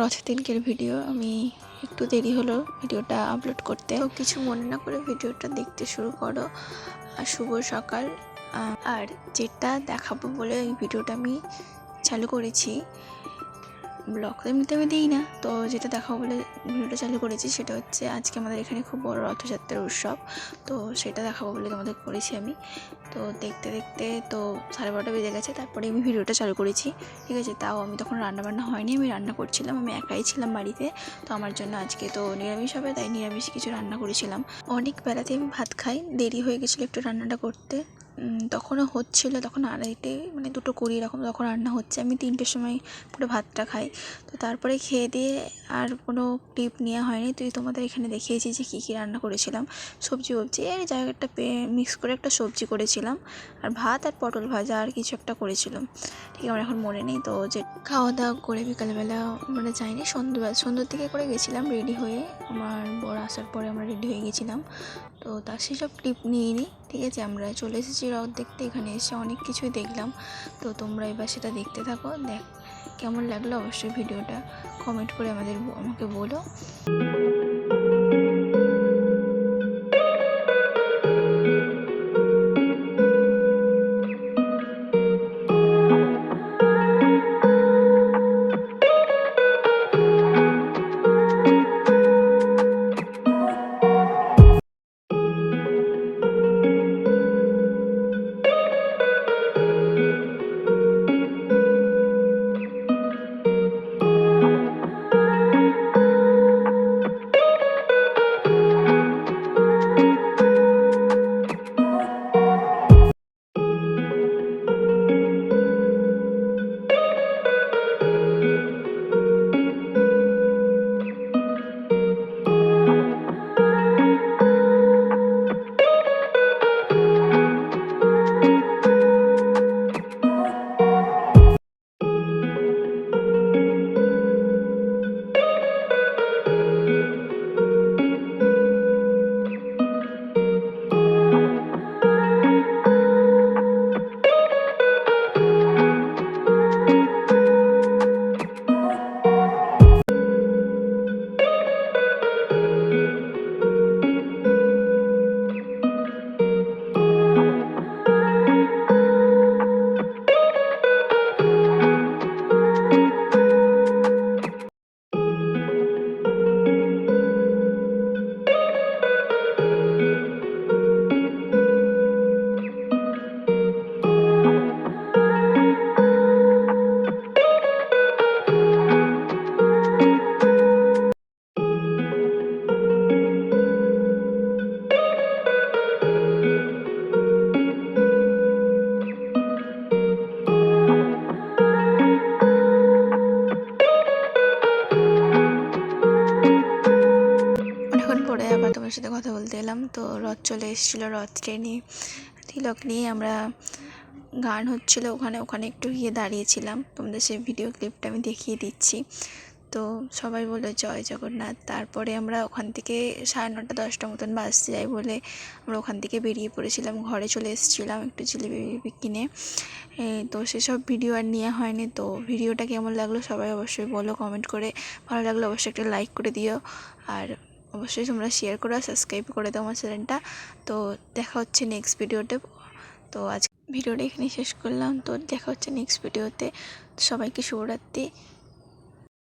রথের দিনকের ভিডিও, আমি একটু দেরি হলো ভিডিওটা আপলোড করতে। কিছু মনে না করে ভিডিওটা দেখতে শুরু করো। আর শুভ সকাল। আর যেটা দেখাবো বলে ওই ভিডিওটা আমি চালু করেছি। ব্লগ তো এমনিতে আমি দিই না। তো যেটা দেখাবো বলে ভিডিওটা চালু করেছি সেটা হচ্ছে আজকে আমাদের এখানে খুব বড় রথযাত্রার উৎসব। তো সেটা দেখাবো বলে তোমাদের করেছি আমি। তো দেখতে দেখতে তো সাড়ে বারোটা বেজে গেছে, তারপরে আমি ভিডিওটা চালু করেছি। ঠিক আছে, তাও আমি তখন রান্না বান্না হয়নি, আমি রান্না করছিলাম, আমি একাই ছিলাম বাড়িতে। তো আমার জন্য আজকে তো নিরামিষ হবে, তাই নিরামিষ কিছু রান্না করেছিলাম। অনেক বেলাতে আমি ভাত খাই, দেরি হয়ে গেছিল একটু রান্নাটা করতে। তখনও হচ্ছিল, তখন আড়াইটে মানে দুটো কুড়ি এরকম তখন রান্না হচ্ছে, আমি তিনটের সময় পুরো ভাতটা খাই। তো তারপরে খেয়ে দিয়ে আর কোনো টিপ নেওয়া হয়নি। তুই তোমাদের এখানে দেখিয়েছি যে কী কী রান্না করেছিলাম। সবজি ফবজি এই জায়গাটা মিক্স করে একটা সবজি করেছিলাম। আর ভাত আর পটল ভাজা আর কিছু একটা করেছিলাম। ঠিক আমার এখন মনে নেই, তো যে খাওয়া দাওয়া করে বিকালবেলা আমরা যাইনি, সন্ধ্যেবেলা, সন্ধ্যের দিকে করে গেছিলাম রেডি হয়ে। আমার বড় আসার পরে আমরা রেডি হয়ে গেছিলাম। তো তার সেসব ক্লিপ নিয়ে নিই ঠিক আছে? আমরা চলে এসেছি রথ দেখতে, এখানে এসে অনেক কিছুই দেখলাম। তো তোমরা এবার সেটা দেখতে থাকো, দেখ কেমন লাগল অবশ্যই ভিডিওটা। কমেন্ট করে আমাদের আমাকে বলো। অনেকক্ষণ আবার তোমার সাথে কথা বলতে এলাম। তো রথ চলে এসেছিল রথ ট্রেনে তিলক নিয়ে আমরা গান হচ্ছিল ওখানে ওখানে একটু গিয়ে দাঁড়িয়েছিলাম। তোমাদের সেই ভিডিও ক্লিপটা আমি দেখিয়ে দিচ্ছি। তো সবাই বলল, জয় জগন্নাথ। তারপরে আমরা ওখান থেকে সাড়ে নটা, দশটা মতন বাসতে যাই বলে আমরা ওখান থেকে বেরিয়ে পড়েছিলাম। ঘরে চলে এসেছিলাম একটু জিলিপি কিনে। তো সেসব ভিডিও আর নেওয়া হয়নি। তো ভিডিওটা কেমন লাগল সবাই অবশ্যই বলো কমেন্ট করে। ভালো লাগলে অবশ্যই একটা লাইক করে দিও। আর অবশ্যই তোমরা শেয়ার করো সাবস্ক্রাইব করে দাও আমার চ্যানেলটা তো দেখা হচ্ছে নেক্সট ভিডিওতে তো আজ ভিডিওটা এখানে শেষ করলাম। তো দেখা হচ্ছে নেক্সট ভিডিওতে সবাইকে শুভরাত্রি।